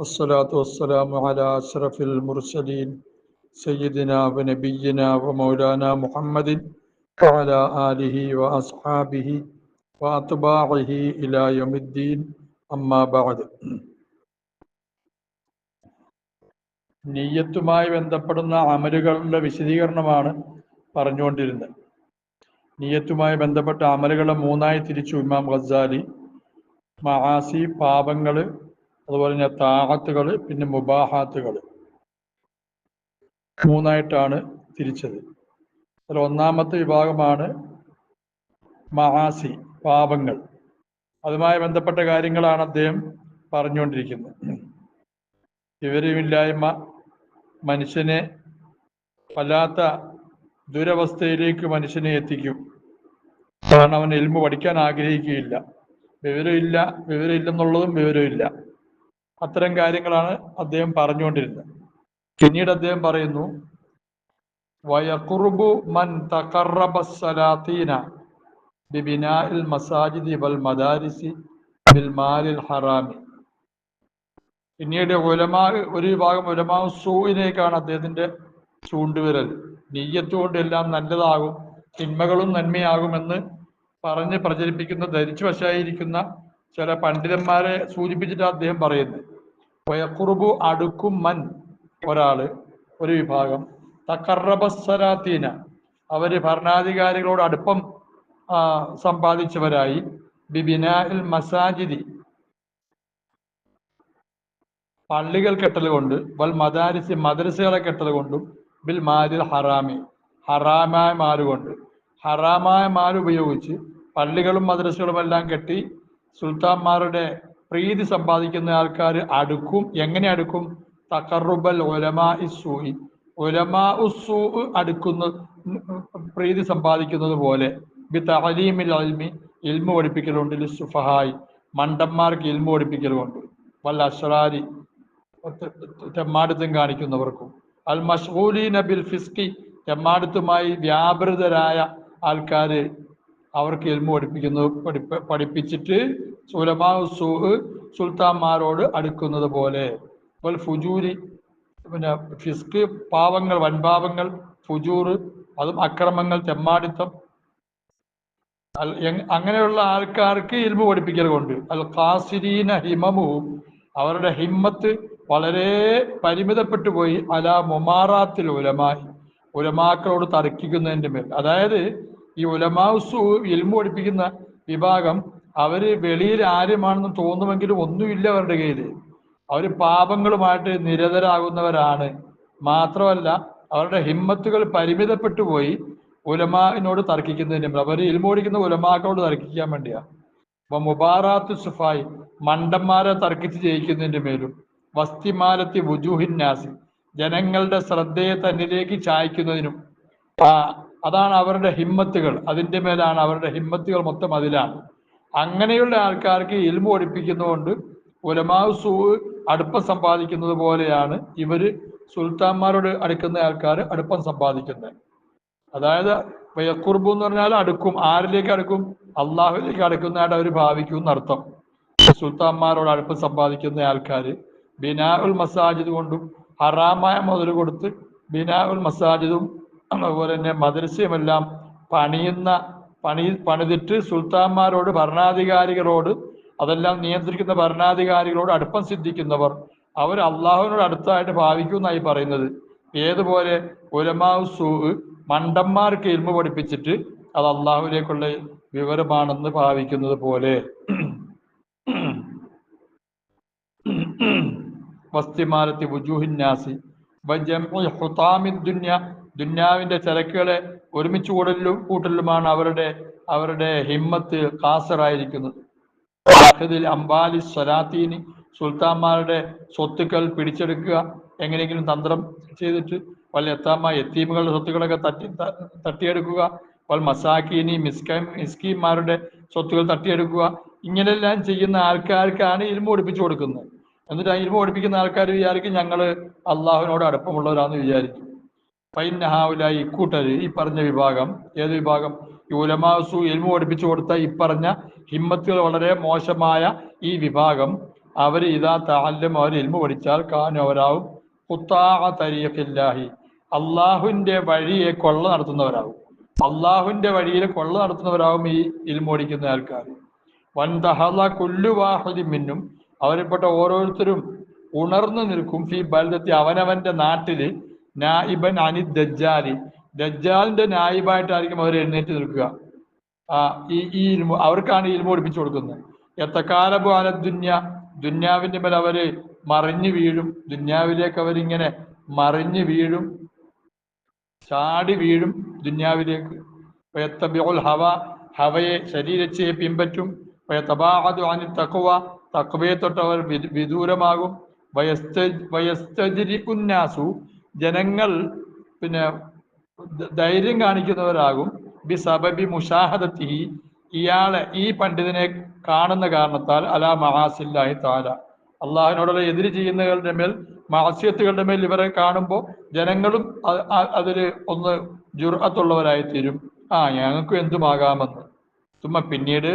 والصلاة والسلام على أشرف المرسلين سيدنا ونبينا ومولانا محمد وعلى آله وأصحابه وأتباعه إلى يوم الدين أما بعد നീയത്തുമായി ബന്ധപ്പെടുന്ന അമലുകളുടെ വിശദീകരണമാണ് പറഞ്ഞുകൊണ്ടിരുന്നത് നീയത്തുമായി ബന്ധപ്പെട്ട അമലുകളെ മൂന്നായി തിരിച്ചു ഇമാം ഗസാലി മഹാസി പാപങ്ങൾ അതുപോലെ തന്നെ താഹത്തുകൾ പിന്നെ മുബാഹാത്തുകൾ. മൂന്നായിട്ടാണ് തിരിച്ചത്. അതിൽ ഒന്നാമത്തെ വിഭാഗമാണ് മഹാസി പാപങ്ങൾ. അതുമായി ബന്ധപ്പെട്ട കാര്യങ്ങളാണ് അദ്ദേഹം പറഞ്ഞുകൊണ്ടിരിക്കുന്നത്. വിവരമില്ലായ്മ മനുഷ്യനെ വല്ലാത്ത ദുരവസ്ഥയിലേക്ക് മനുഷ്യനെ എത്തിക്കും. കാരണം അവൻ എൽമ്പ് പഠിക്കാൻ ആഗ്രഹിക്കുകയില്ല. വിവരമില്ല വിവരമില്ലെന്നുള്ളതും വിവരമില്ല. അത്തരം കാര്യങ്ങളാണ് അദ്ദേഹം പറഞ്ഞുകൊണ്ടിരുന്നത്. പിന്നീട് അദ്ദേഹം പറയുന്നു മൻ മസാജിദി വൽ മദാരിസി ഹറാമി. പിന്നീട് ഉലമാ ഒരു വിഭാഗം ഉലമാ സൂവിനേക്കാണ് അദ്ദേഹത്തിന്റെ ചൂണ്ടുവിരൽ. നെയ്യത്ത് കൊണ്ട് എല്ലാം നല്ലതാകും തിന്മകളും നന്മയാകുമെന്ന് പറഞ്ഞ് പ്രചരിപ്പിക്കുന്ന ധരിച്ചു വശായിരിക്കുന്ന ചില പണ്ഡിതന്മാരെ സൂചിപ്പിച്ചിട്ട് അദ്ദേഹം പറയുന്നത് വയക്കുറുബു അടുക്കും മൻ ഒരാൾ ഒരു വിഭാഗം. തക്കറബസ്സരാത്തീന അവർ ഭരണാധികാരികളോട് അടുപ്പം സമ്പാദിച്ചവരായി. ബിബിനാൽ മസാജിദി. പള്ളികൾ കെട്ടൽ കൊണ്ട് വൽ മദാരിസ് മദ്രസകളെ കെട്ടൽ കൊണ്ടും ബിൽ മാരിൽ ഹറാമി. ഹറാമായ മാലുകൊണ്ട് ഹറാമായ മാരുപയോഗിച്ച് പള്ളികളും മദ്രസകളും എല്ലാം കെട്ടി സുൽത്താൻമാരുടെ പ്രീതി സമ്പാദിക്കുന്ന ആൾക്കാർ അടുക്കും. എങ്ങനെ അടുക്കും? തക്കറുബൽ ഒലമാ ഇസൂയി ഒലമാ ഉസൂ അടുക്കുന്ന പ്രീതി സമ്പാദിക്കുന്നത് പോലെ. ബി തഹലീമിൽ അൽമി ഇൽമു പഠിപ്പിക്കലുണ്ട്. സുഫഹായി. മണ്ടന്മാർക്ക് ഇൽമു പഠിപ്പിക്കലുണ്ട്. വല്ല അഷ്റാരി തെമ്മാടുത്തം കാണിക്കുന്നവർക്കും. അൽ മഷൂലി ബിൽ ഫിസ്കി തെമ്മാടുത്തുമായി വ്യാപൃതരായ ആൾക്കാര് അവർക്ക് എൽമു പഠിപ്പിക്കുന്നത് പഠിപ്പ് പഠിപ്പിച്ചിട്ട് സുലമാ സുഹ് സുൽത്താൻമാരോട് അടുക്കുന്നത് പോലെ. വൽ ഫുജൂരി പിന്നെ ഫിസ്ക് പാവങ്ങൾ വൻപാവങ്ങൾ ഫുജൂർ അതും അക്രമങ്ങൾ തെമ്മാടിത്തം. അങ്ങനെയുള്ള ആൾക്കാർക്ക് ഇൽമു പഠിപ്പിക്കൽ കൊണ്ട്. അൽ കാസിരീന ഹിമമുവും അവരുടെ ഹിമ്മത്ത് വളരെ പരിമിതപ്പെട്ടു പോയി. അല മുമാറാത്തിൽ ഉലമായി ഉലമാക്കളോട് തർക്കിക്കുന്നതിന്റെ മേൽ. അതായത് ഈ ഉലമാസു ഇൽമു പഠിപ്പിക്കുന്ന വിഭാഗം അവർ വെളിയിൽ ആരുമാണെന്ന് തോന്നുമെങ്കിലും ഒന്നുമില്ല അവരുടെ കയ്യിൽ അവർ പാപങ്ങളുമായിട്ട് നിരതരാകുന്നവരാണ്. മാത്രമല്ല അവരുടെ ഹിമ്മത്തുകൾ പരിമിതപ്പെട്ടു പോയി ഉലമാവിനോട് തർക്കിക്കുന്നതിന് അവർ ഇൽമു പഠിക്കുന്ന ഉലമാക്കളോട് തർക്കിക്കാൻ വേണ്ടിയാ. അപ്പൊ മുബാറാത്ത് സുഫായി മണ്ടന്മാരെ തർക്കിച്ച് ജയിക്കുന്നതിന്റെ മേലും വസ്തിമാലത്തി വുജൂഹിന്നാസി ജനങ്ങളുടെ ശ്രദ്ധയെ തന്നിലേക്ക് ചായ്ക്കുന്നതിനും ആ അതാണ് അവരുടെ ഹിമ്മത്തുകൾ. അതിന്റെ മേലാണ് അവരുടെ ഹിമ്മത്തുകൾ മൊത്തം അതിലാണ്. അങ്ങനെയുള്ള ആൾക്കാർക്ക് ഇൽമു പഠിപ്പിക്കുന്നതുകൊണ്ട് ഉലമാസു അടുപ്പം സമ്പാദിക്കുന്നത് പോലെയാണ് ഇവർ സുൽത്താന്മാരോട് അടുക്കുന്ന ആൾക്കാർ അടുപ്പം സമ്പാദിക്കുന്നത്. അതായത് വയക്കുറുബ് എന്ന് പറഞ്ഞാൽ അടുക്കും ആരിലേക്ക് അടുക്കും? അള്ളാഹുലേക്ക് അടുക്കുന്നതായിട്ട് അവർ ഭാവിക്കും എന്നർത്ഥം. സുൽത്താന്മാരോട് അടുപ്പം സമ്പാദിക്കുന്ന ആൾക്കാർ ബിനാ ഉൽ മസാജിദ് കൊണ്ടും ഹറാമായ മുതൽ കൊടുത്ത് ബിനാ ഉൽ മസാജിദും അതുപോലെ തന്നെ മദ്രസയുമെല്ലാം പണിയുന്ന പണി പണിതിട്ട് സുൽത്താന്മാരോട് ഭരണാധികാരികളോട് അതെല്ലാം നിയന്ത്രിക്കുന്ന ഭരണാധികാരികളോട് അടുപ്പം സിദ്ധിക്കുന്നവർ അവർ അള്ളാഹുവിനോട് അടുത്തായിട്ട് ഭാവിക്കുമെന്നായി പറയുന്നത്. ഏതുപോലെ ഉലമാവ് സൂ മണ്ടന്മാർക്ക് ഇരുമ്പ് പഠിപ്പിച്ചിട്ട് അത് അള്ളാഹുവിലേക്കുള്ള വിവരമാണെന്ന് ഭാവിക്കുന്നത് പോലെ. വസ്തിമാലത്തി വുജൂഹിന്നാസി ദുന്യ ദുന്യാവിന്റെ ചരക്കുകളെ ഒരുമിച്ച് കൂടലും കൂട്ടലുമാണ് അവരുടെ അവരുടെ ഹിമ്മത്ത് കാസറായിരിക്കുന്നത് അംബാലി സ്വലാത്തീനി സുൽത്താൻമാരുടെ സ്വത്തുക്കൾ പിടിച്ചെടുക്കുക എങ്ങനെയെങ്കിലും തന്ത്രം ചെയ്തിട്ട് വല്ല എത്താമ എത്തീമുകളുടെ സ്വത്തുക്കളൊക്കെ തട്ടി തട്ടിയെടുക്കുക. വൽ മസാക്കീനി മിസ്ക മിസ്കീന്മാരുടെ സ്വത്തുകൾ തട്ടിയെടുക്കുക. ഇങ്ങനെല്ലാം ചെയ്യുന്ന ആൾക്കാർക്കാണ് ഇരുമ്പ് പഠിപ്പിച്ചു കൊടുക്കുന്നത്. എന്നിട്ട് ആ ഇരുമ്പ് പഠിപ്പിക്കുന്ന ആൾക്കാർ വിചാരിക്കും ഞങ്ങൾ അള്ളാഹുവിനോട് അടുപ്പമുള്ളവരാന്ന് വിചാരിക്കും. ഫൈനഹാവുലായി ഇക്കൂട്ടര് ഈ പറഞ്ഞ വിഭാഗം. ഏത് വിഭാഗം? ഈ ഉലമാസു എൽമു പഠിപ്പിച്ചു കൊടുത്ത ഈ പറഞ്ഞ ഹിമ്മത്തുകൾ വളരെ മോശമായ ഈ വിഭാഗം. അവർ ഇതാ താല്യം അവർ എൽമു പഠിച്ചാൽ കാനും അവരാവും തരീഖില്ലാഹി. വഴിയെ കൊള്ള നടത്തുന്നവരാകും അള്ളാഹുവിന്റെ വഴിയിൽ കൊള്ള നടത്തുന്നവരാകും ഈ ഇൽമു പഠിക്കുന്ന ആൾക്കാർ. വൻതഹല കുല്ലുവാഹുദി മിന്നും അവരിൽപ്പെട്ട ഓരോരുത്തരും ഉണർന്നു നിൽക്കും ഫി ബലത്തി അവനവന്റെ നാട്ടിൽ നായിബൻ അനി ദജ്ജാലി. ദജ്ജാലിന്റെ നായിബായിട്ടായിരിക്കും അവർ എഴുന്നേറ്റ് നിൽക്കുക. ആ ഈ ഈ ഇൽമു അവർക്കാണ് ഇൽമു പഠിപ്പിച്ചു കൊടുക്കുന്നത്. എത്തക്കാലബു അല ദുന്യ. ദുന്യാവിന്റെ മേൽ അവർ മറിഞ്ഞു വീഴും. ദുന്യാവിലേക്ക് അവരിങ്ങനെ മറിഞ്ഞു വീഴും. ചാടി വീഴും ദുന്യാവിലേക്ക്. ഹവ ഹവയെ ശരീരച്ചയെ പിൻപറ്റും. വയത്തബാഅദു അനി തക്കുവ തക്കുവയെ തൊട്ടവർ വിദൂരമാകും. വയസ്ത- വയസ്തജ്രിഉന്നാസു ജനങ്ങൾ പിന്നെ ധൈര്യം കാണിക്കുന്നവരാകും. ബി സബബി മുഷാഹദത്തി ഇയാളെ ഈ പണ്ഡിതനെ കാണുന്ന കാരണത്താൽ അലാ മഹാസില്ലാഹി താല അള്ളാഹിനോടുള്ള എതിര് ചെയ്യുന്നവരുടെ മേൽ മാസ്യത്തുകളുടെ മേൽ ഇവരെ കാണുമ്പോൾ ജനങ്ങളും അതിൽ ഒന്ന് ജുർഅത്തുള്ളവരായി തീരും. ആ ഞങ്ങൾക്കും എന്തുമാകാമെന്ന്. തുമ്മ പിന്നീട്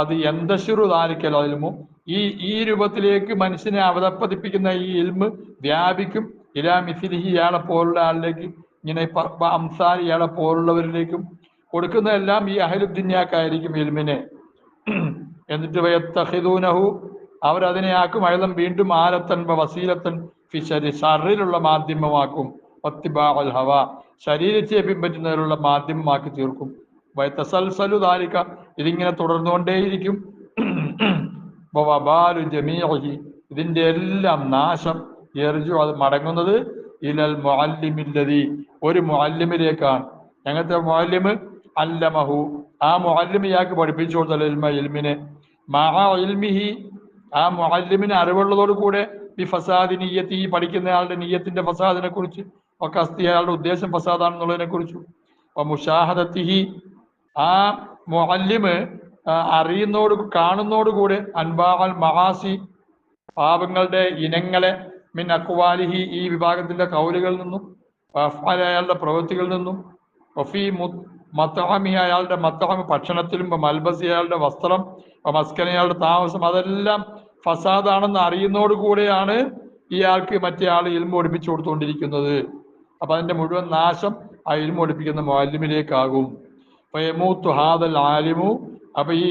അത് എന്തശുറു താലിക്കൽ അതിലുമോ ഈ ഈ രൂപത്തിലേക്ക് മനുഷ്യനെ അവതപ്പതിപ്പിക്കുന്ന ഈ ഇൽമ് വ്യാപിക്കും ഇലാ മിസിലിഹി ഇയാളെ പോലുള്ള ആളിലേക്ക് ഇങ്ങനെ അംസാർ ഇയാളെ പോലുള്ളവരിലേക്കും കൊടുക്കുന്നതെല്ലാം ഈ അഹലുദ്ദിന്യാക്കായിരിക്കും ഇൽമിനെ. എന്നിട്ട് വയത്തഹിദൂനഹു അവരതിനെ ആക്കും. അയലം വീണ്ടും ആലത്തൻ വസീലത്തൻ ഫിഷരി ഷറിലുള്ള മാധ്യമമാക്കും. ഹവ. ശരീരത്തെ പിൻപറ്റുന്നതിലുള്ള മാധ്യമമാക്കി തീർക്കും. വയത്തസൽസലു ദാലിക. ഇതിങ്ങനെ തുടർന്നുകൊണ്ടേയിരിക്കും. ഇതിന്റെ എല്ലാം നാശം എറിജു അത് മടങ്ങുന്നത് ഇലൽ മുഅല്ലിമില്ലതി ഒരു മുഅല്ലിമിലേക്കാണ്. ഞങ്ങളുടെ മുഅല്ലിമ് അല്ലമഹു. ആ മുഅല്ലിം ഇയാൾക്ക് പഠിപ്പിച്ചു കൊടുത്ത ഇൽമ ഇൽമിനെ. മഹാ ഇൽമിഹി. ആ മുഅല്ലിമിന് അറിവുള്ളതോട് കൂടെ ഈ ഫസാദി നീയത്ത് ഈ പഠിക്കുന്ന ആളുടെ നീയത്തിന്റെ ഫസാദിനെ കുറിച്ച് ഒക്കെ അസ്തി അയാളുടെ ഉദ്ദേശം ഫസാദാണെന്നുള്ളതിനെ കുറിച്ചും. അപ്പൊ മുഷാഹദത്തിഹി. ആ മുഅല്ലിമ് അറിയുന്നോട് കാണുന്നോടുകൂടെ അൻബാൽ മഹാസി പാപങ്ങളുടെ ഇനങ്ങളെ മിൻ അക്വാലിഹി ഈ വിഭാഗത്തിന്റെ കൗലുകളിൽ നിന്നും അയാളുടെ പ്രവൃത്തികളിൽ നിന്നും ഒഫി മത്തഹമി അയാളുടെ മത്തഹമി ഭക്ഷണത്തിലും മൽബസി അയാളുടെ വസ്ത്രം മസ്കന അയാളുടെ താമസം അതെല്ലാം ഫസാദാണെന്ന് അറിയുന്നതോടുകൂടെയാണ് ഇയാൾക്ക് മറ്റേ ആൾ ഇൽമ ഒടിപ്പിച്ചു കൊടുത്തുകൊണ്ടിരിക്കുന്നത്. അപ്പൊ അതിന്റെ മുഴുവൻ നാശം ആ ഇൽമ ഒടിപ്പിക്കുന്ന മാലിമിലേക്കാകും ഫയമൂത്തു ഹാദൽ ആലിമു. അപ്പൊ ഈ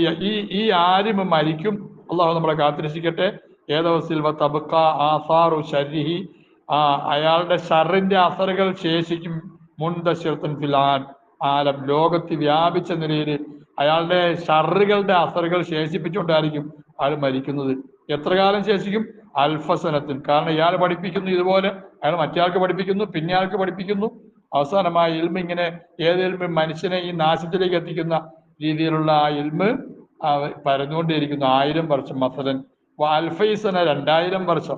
ഈ ആലിമ് മരിക്കും. അള്ളാഹു നമ്മളെ കാത്തിരക്ഷിക്കട്ടെ. ഏതവസിൽ തബുക്ക ആസാറു ശരിഹി. ആ അയാളുടെ ഷറിന്റെ അസറുകൾ ശേഷിക്കും മുൻതശിർത്തൻ ഫിലാൻ ആലം. ലോകത്ത് വ്യാപിച്ച നിലയിൽ അയാളുടെ ഷറുകളുടെ അസറുകൾ ശേഷിപ്പിച്ചുകൊണ്ടായിരിക്കും അയാൾ മരിക്കുന്നത്. എത്ര കാലം ശേഷിക്കും? അൽഫസനത്തിൽ. കാരണം ഇയാൾ പഠിപ്പിക്കുന്നു ഇതുപോലെ അയാൾ മറ്റേയാൾക്ക് പഠിപ്പിക്കുന്നു പിന്നെ ആൾക്ക് പഠിപ്പിക്കുന്നു. അവസാനമായ ഇൽമ ഇങ്ങനെ ഏത് ഇൽമ? മനുഷ്യനെ ഈ നാശത്തിലേക്ക് എത്തിക്കുന്ന രീതിയിലുള്ള ആ ഇൽമ് പരന്നുകൊണ്ടേയിരിക്കുന്നു. ആയിരം വർഷം മസലൻ അൽഫൈസന രണ്ടായിരം വർഷം.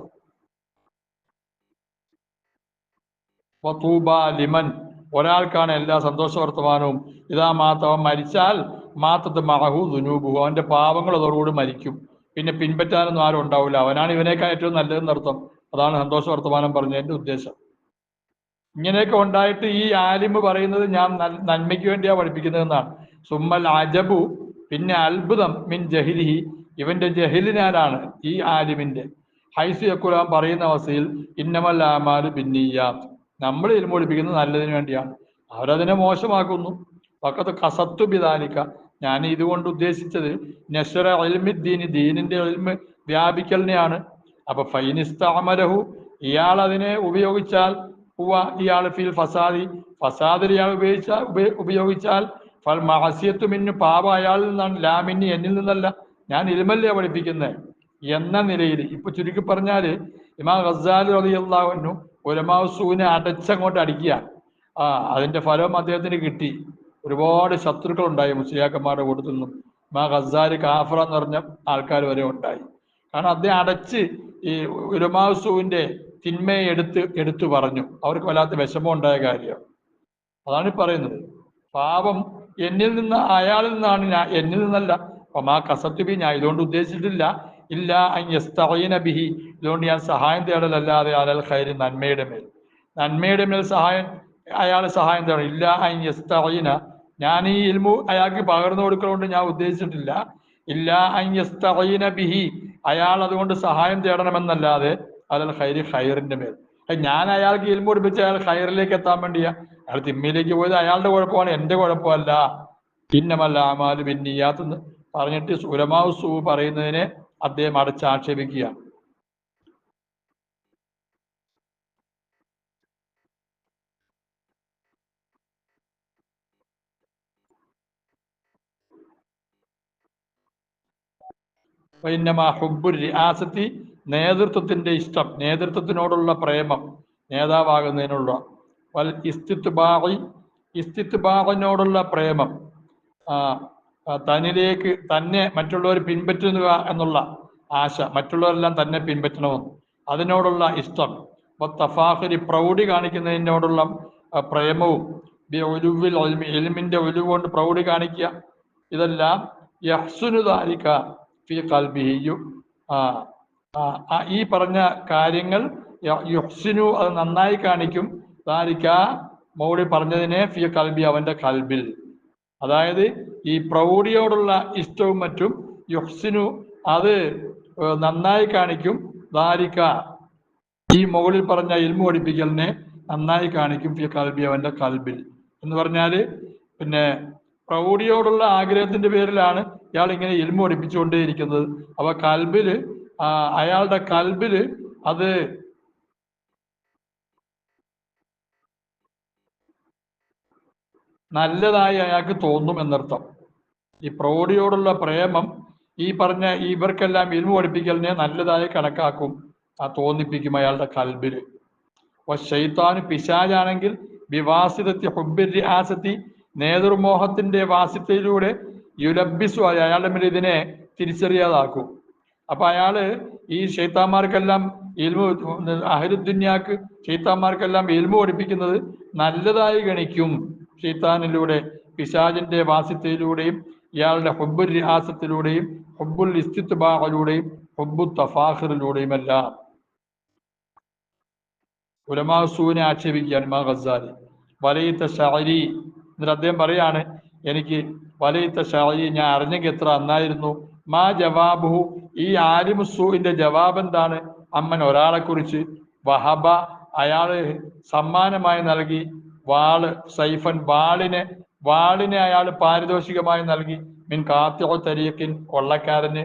വതൂബ ലിമൻ. ഒരാൾക്കാണ് എല്ലാ സന്തോഷ വർത്തമാനവും ഇതാ മാത്ത അവൻ മരിച്ചാൽ മാത്തത്ത് മഹു ദുനൂബു അവന്റെ പാവങ്ങൾ അതോടുകൂടി മരിക്കും. പിന്നെ പിൻപറ്റാനൊന്നും ആരും ഉണ്ടാവില്ല. അവനാണ് ഇവനേക്കാൾ ഏറ്റവും നല്ലതെന്ന് അർത്ഥം. അതാണ് സന്തോഷ വർത്തമാനം പറഞ്ഞതിന്റെ ഉദ്ദേശം. ഇങ്ങനെയൊക്കെ ഉണ്ടായിട്ട് ഈ ആലിമ് പറയുന്നത് ഞാൻ നന്മയ്ക്ക് വേണ്ടിയാണ് പഠിപ്പിക്കുന്നതെന്നാണ്. സുമ്മൽ അജബു പിന്നെ അത്ഭുതം മിൻ ജഹിലിഹി. ഇവന്റെ ജഹിലിനാലാണ് ഈ ആലിമിന്റെ? ഹൈസു യക്കുലാം പറയുന്ന അവസ്ഥയിൽ ഇന്നമൽ ആമാൽ ബിന്നിയാത്ത് നമ്മൾ ഇരുമൊഴിപ്പിക്കുന്നത് നല്ലതിന് വേണ്ടിയാണ്. അവരതിനെ മോശമാക്കുന്നു. പക്കത്ത് കസത്തു ബിദാലിക്ക ഞാൻ ഇതുകൊണ്ട് ഉദ്ദേശിച്ചത് നഷറ എൽമിദ്ദീനി ദീനിന്റെ എൽമ് വ്യാപിക്കലിനെയാണ്. അപ്പൊ ഫൈനിസ്താമരഹു ഇയാൾ അതിനെ ഉപയോഗിച്ചാൽ ഹുവ ഇയാൾ ഫിൽ ഫസാദി. ഫസാദിൽ ഇയാൾ ഉപയോഗിച്ചാൽ ഉപയോഗിച്ചാൽ ഫൽ മഹസ്യത്തു മിന്നു പാപ അയാളിൽ നിന്നാണ് ലാമിന്നി എന്നിൽ നിന്നല്ല. ഞാൻ ഇൽമല്ലേ പഠിപ്പിക്കുന്നത് എന്ന നിലയിൽ. ഇപ്പൊ ചുരുക്കി പറഞ്ഞാൽ ഇമാം ഗസാലി റളിയല്ലാഹു ഉലമാസൂനെ അടച്ചങ്ങോട്ട് അടിക്കുക. ആ അതിന്റെ ഫലം അദ്ദേഹത്തിന് കിട്ടി. ഒരുപാട് ശത്രുക്കൾ ഉണ്ടായി മുസ്ലിയാക്കന്മാരുടെ കൂട്ടത്തിൽ നിന്നും. ഇമാ ഗസാലി കാഫറ എന്ന് പറഞ്ഞ ആൾക്കാർ വരെ ഉണ്ടായി. കാരണം അദ്ദേഹം അടച്ച് ഈ ഉലമാസുവിന്റെ തിന്മയെ എടുത്ത് എടുത്തു പറഞ്ഞു. അവർക്ക് വല്ലാത്ത വിഷമം ഉണ്ടായ കാര്യം. അതാണ് പറയുന്നത്. പാപം എന്നിൽ നിന്ന് അയാളിൽ നിന്നാണ് ഞാൻ എന്നിൽ നിന്നല്ല ഒമാ കസത്തുബി ഞാൻ ഇതുകൊണ്ട് ഉദ്ദേശിച്ചിട്ടില്ല. ഇല്ല അയ്യസ്തീന ബിഹി. ഇതുകൊണ്ട് ഞാൻ സഹായം തേടലല്ലാതെ അലൽ ഖൈരി നന്മയുടെ മേൽ. നന്മയുടെ മേൽ സഹായം അയാൾ സഹായം തേടണം ഇല്ല അയ്യസ്തീന ഞാൻ ഈ ഇൽമു അയാൾക്ക് പകർന്നു കൊടുക്കലുകൊണ്ട് ഞാൻ ഉദ്ദേശിച്ചിട്ടില്ല. ഇല്ല അയ്യസ്തീന ബിഹി. അയാൾ അതുകൊണ്ട് സഹായം തേടണമെന്നല്ലാതെ അലൽ ഖൈരി ഖൈറിന്റെ മേൽ. ഞാൻ അയാൾക്ക് ഇൽമു പഠിപ്പിച്ച് അയാൾ ഖൈറിലേക്ക് എത്താൻ വേണ്ടിയാ. അയാൾ തിമ്മയിലേക്ക് പോയത് അയാളുടെ കുഴപ്പമാണ് എന്റെ കുഴപ്പമല്ല. പിന്നമല്ല ആമാൽ പിന്നിയാത്തെന്ന് പറഞ്ഞിട്ട് സുലമാവ് സൂ പറയുന്നതിനെ അദ്ദേഹം അടച്ചാക്ഷേപിക്കുക വൈന്നമാ നേതൃത്വത്തിന്റെ ഇഷ്ടം നേതൃത്വത്തിനോടുള്ള പ്രേമം നേതാവാകുന്നതിനുള്ള വൽ ഇസ്തിത്ബാഹി ഇസ്തിത്ബാഹിനോടുള്ള പ്രേമം തന്നിലേക്ക് തന്നെ മറ്റുള്ളവർ പിൻപറ്റുക എന്നുള്ള ആശ മറ്റുള്ളവരെല്ലാം തന്നെ പിൻപറ്റണമെന്ന്. അതിനോടുള്ള ഇഷ്ടം. തഫാഹരി പ്രൗഢി കാണിക്കുന്നതിനോടുള്ള പ്രേമവും ഒലുവിൽ എലിമിന്റെ ഒലിവ് കൊണ്ട് പ്രൗഢി കാണിക്കുക. ഇതെല്ലാം യഹ്സുനു ദാലിക ഫി കൽബിഹിയു ഈ പറഞ്ഞ കാര്യങ്ങൾ യഹ്സുനു അത് നന്നായി കാണിക്കും. ദാലിക മൗടി പറഞ്ഞതിനെ ഫി കൽബി അവന്റെ കൽബിൽ അതായത് ഈ പ്രൗഢിയോടുള്ള ഇഷ്ടവും മറ്റും യുഹ്സിനു അത് നന്നായി കാണിക്കും. ദാരിക ഈ മുകളിൽ പറഞ്ഞ ഇൽമു പഠിപ്പിക്കലിനെ നന്നായി കാണിക്കും ഫി കൽബി അവന്റെ കൽബിൽ എന്ന് പറഞ്ഞാൽ പിന്നെ പ്രൗഢിയോടുള്ള ആഗ്രഹത്തിന്റെ പേരിലാണ് ഇയാൾ ഇങ്ങനെ ഇൽമു പഠിപ്പിച്ചുകൊണ്ടേയിരിക്കുന്നത്. അപ്പൊ കൽബിൽ ആ, അയാളുടെ കൽബിൽ അത് നല്ലതായി അയാൾക്ക് തോന്നും എന്നർത്ഥം. ഈ പ്രൗഢിയോടുള്ള പ്രേമം ഈ പറഞ്ഞ ഇവർക്കെല്ലാം ഇരുമ പഠിപ്പിക്കലിനെ നല്ലതായി കണക്കാക്കും ആ തോന്നിപ്പിക്കും അയാളുടെ കൽബിൽ ഷെയ്ത്താന് പിശാജാണെങ്കിൽ വിവാസിതത്തി ഹുബിരി നേതൃമോഹത്തിന്റെ വാസിത്തയിലൂടെ യുലബിസു അയാളുടെ മേൽ ഇതിനെ തിരിച്ചറിയാതാക്കും. അപ്പൊ അയാൾ ഈ ഷെയ്ത്താന്മാർക്കെല്ലാം ഇൽമു അഹരുദ്ദുന്യാക്ക് ഷെയ്ത്താന്മാർക്കെല്ലാം ഇൽമു പഠിപ്പിക്കുന്നത് നല്ലതായി ഗണിക്കും. ഷെയ്ത്താനിലൂടെ പിശാജിന്റെ വാസിത്തയിലൂടെയും ഇയാളുടെ ഹുബുൽ റിഹാസത്തിലൂടെയും ഹുബുൽ ഇസ്തിത്ബാഹിലൂടെയും ഹുബു തഫാഖിറിലൂടെയും എല്ലാം ഉലമാസൂനെ ആക്ഷേപിക്കുകയാണ് ഇമാ ഖസാലി വലയിത്ത ഷാരി എന്നിട്ട് അദ്ദേഹം പറയാണ് എനിക്ക് വലയിത്ത ഷാരി ഞാൻ അറിഞ്ഞെങ്കിൽ എത്ര നന്നായിരുന്നു. മാ ജവാബുഹു ഈ ആലിമുസൂവിന്റെ ജവാബ് എന്താണ് അമ്മൻ ഒരാളെ കുറിച്ച് വഹബ അയാൾ സമ്മാനമായി നൽകി വാൾ സൈഫൻ വാളിനെ വാളിനെ അയാൾ പാരിതോഷികമായി നൽകി. മിൻ കാത്തിയോ തരീഖിൻ കൊള്ളക്കാരന്.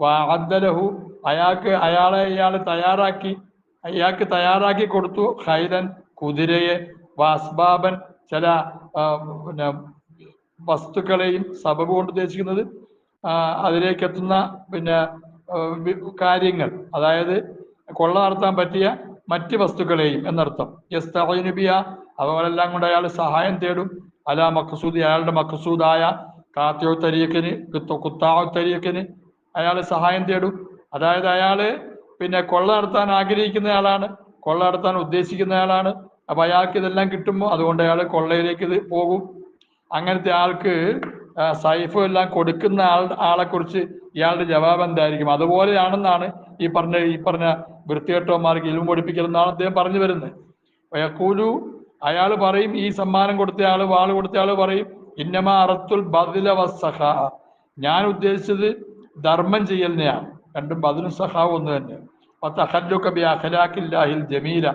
വാദ്ദലഹു അയാൾക്ക് അയാളെ ഇയാൾ തയ്യാറാക്കി അയാൾക്ക് തയ്യാറാക്കി കൊടുത്തു. ഹൈരൻ കുതിരയെ വാസ്ബാബൻ ചില പിന്നെ വസ്തുക്കളെയും സബബ് കൊണ്ട് ഉദ്ദേശിക്കുന്നത്. അതിലേക്ക് എത്തുന്ന പിന്നെ കാര്യങ്ങൾ. അതായത് കൊള്ള നടത്താൻ പറ്റിയ മറ്റ് വസ്തുക്കളെയും എന്നർത്ഥം. യസ്തീനുബിയ അവകളെല്ലാം കൊണ്ട് അയാൾ സഹായം തേടും. അല മഖസൂദി അയാളുടെ മഖസൂദായ കാത്തിയോ തരീഖിന് കുത്താവ് തരീഖിന് അയാൾ സഹായം തേടും. അതായത് അയാൾ പിന്നെ കൊള്ള നടത്താൻ ആഗ്രഹിക്കുന്ന ആളാണ് കൊള്ള നടത്താൻ ഉദ്ദേശിക്കുന്ന ആളാണ്. അപ്പൊ അയാൾക്ക് ഇതെല്ലാം കിട്ടുമ്പോൾ അതുകൊണ്ട് അയാൾ കൊള്ളയിലേക്ക് പോകും. അങ്ങനത്തെ ആൾക്ക് സൈഫ് എല്ലാം കൊടുക്കുന്ന ആൾ ആളെ കുറിച്ച് ഇയാളുടെ ജവാബ് എന്തായിരിക്കും? അതുപോലെയാണെന്നാണ് ഈ പറഞ്ഞ ഈ പറഞ്ഞ വൃത്തികെട്ടവന്മാർക്ക് ഇലും പഠിപ്പിക്കലെന്നാണ് അദ്ദേഹം പറഞ്ഞു വരുന്നത്. വയക്കൂലു അയാൾ പറയും ഈ സമ്മാനം കൊടുത്ത ആൾ വാൾ കൊടുത്ത ആൾ പറയും ഇന്നമ അറത്തുൽ ബദില വസ്സഹ. ഞാൻ ഉദ്ദേശിച്ചത് ധർമ്മം ചെയ്യലിനെയാണ്. രണ്ടും ബദിലും സഹാവും ഒന്ന് തന്നെ. പത്തഹല്ലുക ബി അഖലാഖില്ലാഹിൽ ജമീല.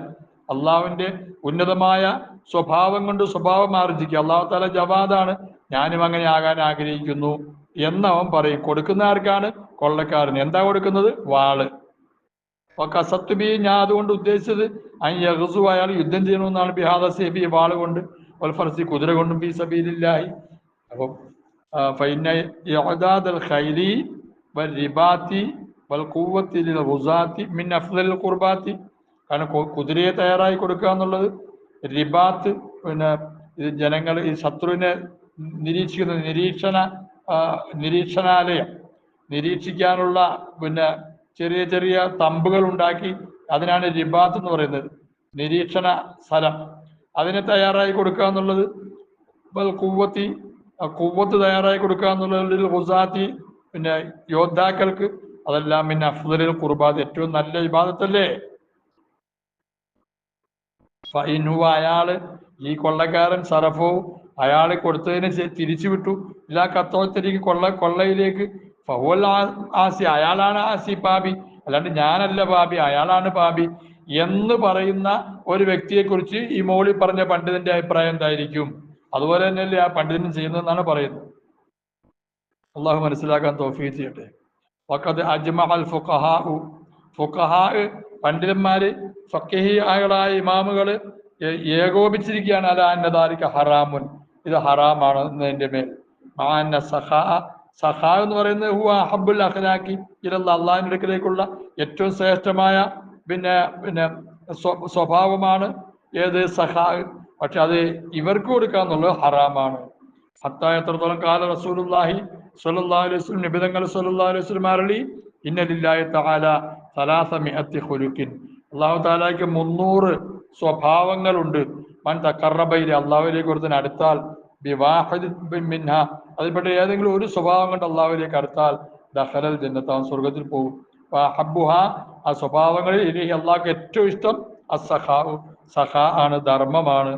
അള്ളാഹുവിന്റെ ഉന്നതമായ സ്വഭാവം കൊണ്ട് സ്വഭാവം ആർജിക്കുക. അള്ളാഹു താല ജവാദാണ്. ഞാനും അങ്ങനെ ആകാൻ ആഗ്രഹിക്കുന്നു. എന്നവൻ പറയും കൊടുക്കുന്ന ആർക്കാണ്? കൊള്ളക്കാരന്. എന്താ കൊടുക്കുന്നത്? വാൾ. കസത്തുബി ഞാൻ അതുകൊണ്ട് ഉദ്ദേശിച്ചത് അൻ യഹസു അയാൾ യുദ്ധം ചെയ്യണമെന്നാണ് ബിഹാദ സേബി വാൾ കൊണ്ട്. വൽഫർസി കുതിര കൊണ്ടും ബി സബീലില്ലായി അപ്പം ഖൈലി ലിൽഗുസാത്തി മിൻ അഫ്ദൽ ഖുർബാത്തി. കാരണം കുതിരയെ തയ്യാറായി കൊടുക്കുക എന്നുള്ളത് റിബാത്ത് പിന്നെ ജനങ്ങൾ ഈ ശത്രുവിനെ നിരീക്ഷിക്കുന്ന നിരീക്ഷണ നിരീക്ഷണാലയം. നിരീക്ഷിക്കാനുള്ള പിന്നെ ചെറിയ ചെറിയ തമ്പുകൾ ഉണ്ടാക്കി അതിനാണ് റിബാത്ത് എന്ന് പറയുന്നത്. നിരീക്ഷണ സ്ഥലം. അതിനെ തയ്യാറായി കൊടുക്കുക എന്നുള്ളത് കുവ്വത്തി കുവ്വത്ത് തയ്യാറായി കൊടുക്കുക എന്നുള്ളതിൽ ഹുസാത്തി പിന്നെ യോദ്ധാക്കൾക്ക് അതെല്ലാം പിന്നെ അഫ്ദലിൽ കുർബാദ് ഏറ്റവും നല്ല വിവാദത്തല്ലേ ഫൈനുവ അയാൾ ഈ കൊള്ളക്കാരൻ സറഫോ അയാളെ കൊടുത്തതിന് തിരിച്ചു വിട്ടു ഇല്ലാ കത്തോത്തരിക്ക് കൊള്ള കൊള്ളയിലേക്ക് ആസി അയാളാണ് ആസി പാപി. അല്ലാണ്ട് ഞാനല്ല പാപി അയാളാണ് പാപി എന്ന് പറയുന്ന ഒരു വ്യക്തിയെ കുറിച്ച് ഈ മോളി പറഞ്ഞ പണ്ഡിതന്റെ അഭിപ്രായം എന്തായിരിക്കും? അതുപോലെ തന്നെയല്ലേ ആ പണ്ഡിതൻ ചെയ്യുന്നതെന്നാണ് പറയുന്നത്. അള്ളാഹു മനസ്സിലാക്കാൻ തോഫീ ചെയ്യട്ടെ. വഖദ് അജ്മഅൽ ഫുഖഹാഉ. ഫുഖഹാ പണ്ഡിതന്മാര് ഫക്കഹികളായ ഇമാമുകൾ ഏകോപിച്ചിരിക്കുകയാണ്. അല ഹറാമുൻ. ഇത് ഹറാമാണ് എന്നതിന്റെ മേൽ. മാന സഖാ സഖാ എന്ന് പറയുന്നത് ഹുവ അഹബുൽ അഹ്ലാഖി ഇലല്ല അള്ളാഹിന്റെ അടുക്കലേക്കുള്ള ഏറ്റവും ശ്രേഷ്ഠമായ പിന്നെ പിന്നെ സ്വ- സ്വഭാവമാണ് ഏത് സഖാ പക്ഷെ അത് ഇവർക്ക് കൊടുക്കുക എന്നുള്ളത് ഹറാമാണ്. ഹത്ത എത്രത്തോളം കാല റസൂലുല്ലാഹി സ്വല്ലല്ലാഹു അലൈഹി നിബിതങ്ങൾ സ്വല്ലല്ലാഹു അലൈഹി അരളി ഇന്നലില്ലാഹി തആല സലാസമിഅത്തി ഹുലുക്കിൻ അള്ളാഹു താലാക്ക് മുന്നൂറ് സ്വഭാവങ്ങളുണ്ട്. മൻ തക്കറബൈലി അള്ളാഹുലേക്ക് ഒരുത്തൻ അടുത്താൽ വിവാഹ അതിൽപ്പെട്ട ഏതെങ്കിലും ഒരു സ്വഭാവം കൊണ്ട് അള്ളാഹുലേക്ക് അടുത്താൽ ദഹലൽ ജന്നത്താൻ സ്വർഗത്തിൽ പോകും. ഹബ്ബുഹ ആ സ്വഭാവങ്ങളിൽ ഇനി അള്ളാഹ്ക്ക് ഏറ്റവും ഇഷ്ടം അസഖാവ് സഖാ ആണ് ധർമ്മമാണ്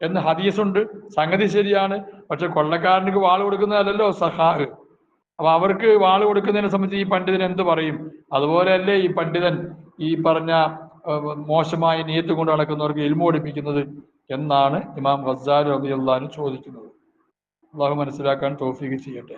എന്ന് ഹദീസുണ്ട്. സംഗതി ശരിയാണ്. പക്ഷെ കൊള്ളക്കാരനക്ക് വാൾ കൊടുക്കുന്നതല്ലല്ലോ സഹാഹ് അപ്പൊ അവർക്ക് വാൾ കൊടുക്കുന്നതിനെ സംബന്ധിച്ച് ഈ പണ്ഡിതൻ എന്ത് പറയും? അതുപോലെയല്ലേ ഈ പണ്ഡിതൻ ഈ പറഞ്ഞ മോശമായ നീയത്ത് കൊണ്ട് നടക്കുന്നവർക്ക് ഇൽമു പഠിപ്പിക്കുന്നത് എന്നാണ് ഇമാം ഗസാൽ റബിയുള്ളഹാന് ചോദിക്കുന്നത്. അള്ളാഹു മനസ്സിലാക്കാൻ തോഫീക്ക് ചെയ്യട്ടെ.